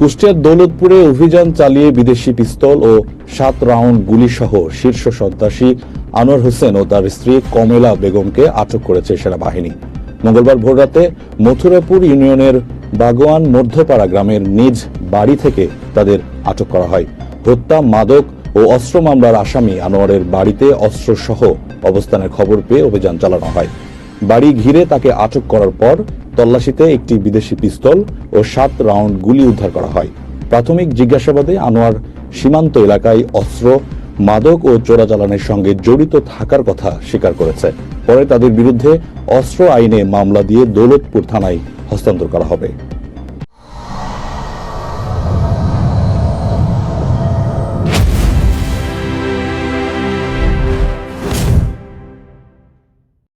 কুষ্টিয়ার দৌলতপুরে অভিযান চালিয়ে বিদেশি পিস্তল ও সাত রাউন্ড গুলিসহ শীর্ষ সন্ত্রাসী আনোয়ার হোসেন ও তার স্ত্রী কমেলা বেগমকে আটক করেছে সেনাবাহিনী। মঙ্গলবার ভোররাতে মথুরাপুর ইউনিয়নের বাগোয়ান মধ্যপাড়া গ্রামের নিজ বাড়ি থেকে তাদের আটক করা হয়। হত্যা, মাদক ও অস্ত্র মামলার আসামি আনোয়ারের বাড়িতে অস্ত্রসহ অবস্থানের খবর পেয়ে অভিযান চালানো হয়। বাড়ি ঘিরে তাকে আটক করার পর তল্লাশিতে একটি বিদেশি পিস্তল ও সাত রাউন্ড গুলি উদ্ধার করা হয়। প্রাথমিক জিজ্ঞাসাবাদে আনোয়ার সীমান্ত এলাকায় অস্ত্র, মাদক ও চোরাচালানের সঙ্গে জড়িত থাকার কথা স্বীকার করেছে। পরে তাদের বিরুদ্ধে অস্ত্র আইনে মামলা দিয়ে দৌলতপুর থানায় হস্তান্তর করা হবে।